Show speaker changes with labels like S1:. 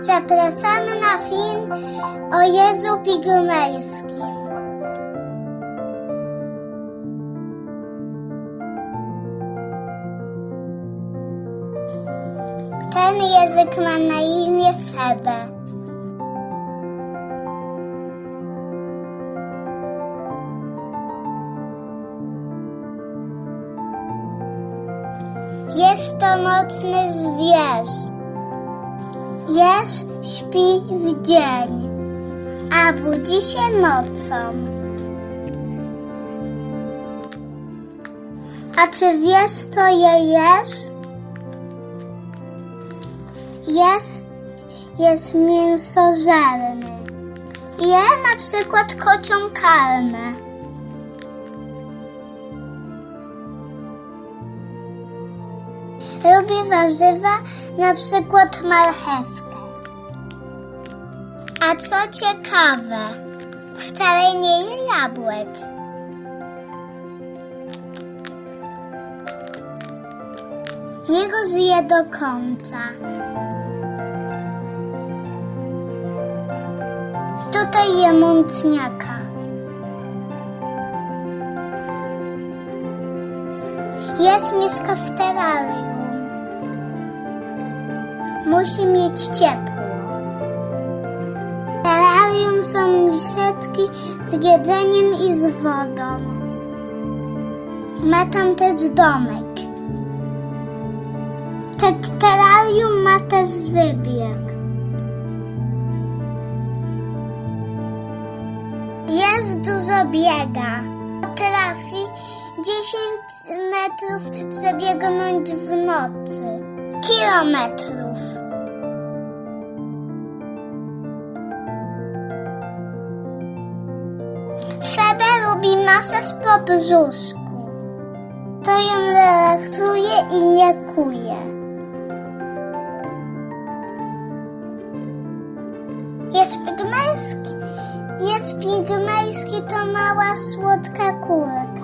S1: Zapraszamy na film o Jezu Pigmejskim. Ten język ma na imię Febe. Jest to nocny zwierz. Jeż śpi w dzień, a budzi się nocą. A czy wiesz, co je jesz? Jest, jest mięsożerny. Je na przykład kocią. Lubi warzywa, na przykład marchewkę. A co ciekawe, wcale nie je jabłek. Nie go zje do końca. Tutaj je mącniaka. Jest mieszka w terrarium. Musi mieć ciepło. Terrarium są miseczki z jedzeniem i z wodą. Ma tam też domek. Te terrarium ma też wybieg. Jest dużo biega. Potrafi 10 metrów przebiegnąć w nocy. Kilometrów. Masaż po brzuszku. To ją relaksuje i nie kuje. Jest pigmejski. Jest pigmejski to mała słodka kurka.